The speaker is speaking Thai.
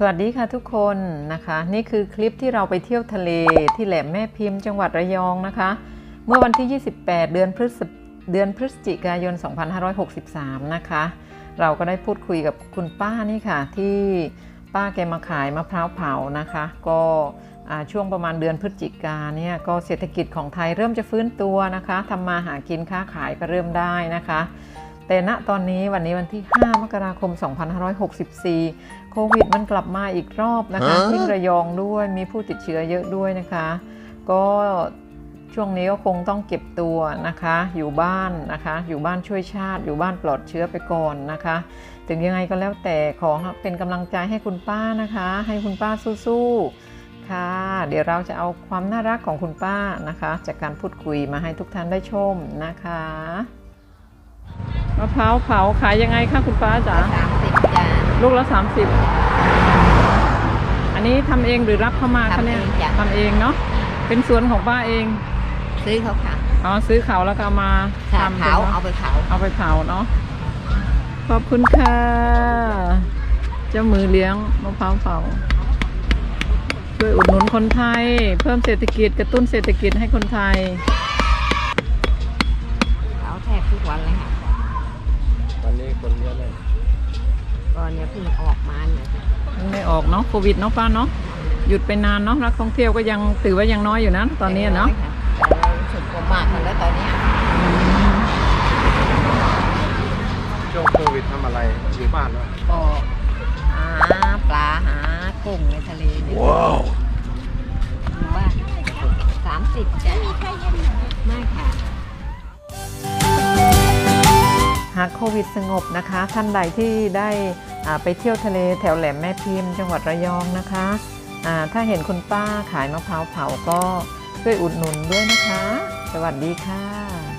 สวัสดีค่ะทุกคนนะคะ นี่คือคลิปที่เราไปเที่ยวทะเลที่แหลมแม่พิมพ์จังหวัดระยองนะคะ เมื่อวันที่ 28 เดือนพฤศเดือนพฤศจิกายน 2563 นะคะ เราก็ได้พูดคุยกับคุณป้านี่ค่ะ ที่ป้าแกมาขายมะพร้าวเผานะคะ ก็ช่วงประมาณเดือนพฤศจิกาเนี่ยก็เศรษฐกิจของไทยเริ่มจะฟื้นตัวนะคะทำมาหากินค้าขายก็เริ่มได้นะคะ แต่ณตอนนี้วันนี้วันที่ 5 มกราคม 2564 โควิดมันกลับมาอีกรอบนะคะฮะที่ระยองด้วยมีผู้ติดเชื้อเยอะด้วยนะคะ ก็ช่วงนี้ก็คงต้องเก็บตัวนะคะ อยู่บ้านนะคะ อยู่บ้านช่วยชาติ อยู่บ้านปลอดเชื้อไปก่อนนะคะ ถึงยังไงก็แล้วแต่ขอเป็นกำลังใจให้คุณป้านะคะ ให้คุณป้าสู้ๆค่ะ เดี๋ยวเราจะเอาความน่ารักของคุณป้านะคะ จากการพูดคุยมาให้ทุกท่านได้ชมนะคะ มะพร้าวเผาขายยังไงคะคุณป้าจ๋าสามสิบจ้าลูกละ30อันนี้ทำเองหรือรับเข้ามาคะเนี่ยทำเองจ้ะ ทำเองเนาะเป็นสวนของป้าเองซื้อเขาค่ะอ๋อซื้อเขาแล้วก็เอามาค่ะทำเผาใช่ไหมเอาไปเผา เอาไปเผาเนาะขอบคุณค่ะเจ้ามือเลี้ยงมะพร้าวเผาช่วยอุดหนุนคนไทย เพิ่มเศรษฐกิจกระตุ้นเศรษฐกิจให้คนไทย ก็เนี่ยเพิ่งออกมาเนี่ยค่ะยังไม่ออกเนาะโควิดเนาะป้าเนาะหยุดไปนานเนาะนักท่องเที่ยวก็ยังถือว่ายังน้อยอยู่นะตอนนี้เนาะแต่เรารู้สึกว่ามากกันแล้วตอนเนี้ยช่วงโควิดทำอะไรอยู่บ้านวะก็หาปลาหากุ้งในทะเลเนี่ยอยู่บ้านสามสิบจ้ะไม่ค่ะหากโควิดสงบนะคะ ท่านใดที่ได้อ่า ไปเที่ยวทะเลแถวแหลมแม่พิมพ์จังหวัดระยองนะคะถ้าเห็นคุณป้าขายมะพร้าวเผาก็ช่วยอุดหนุนด้วยนะคะ สวัสดีค่ะ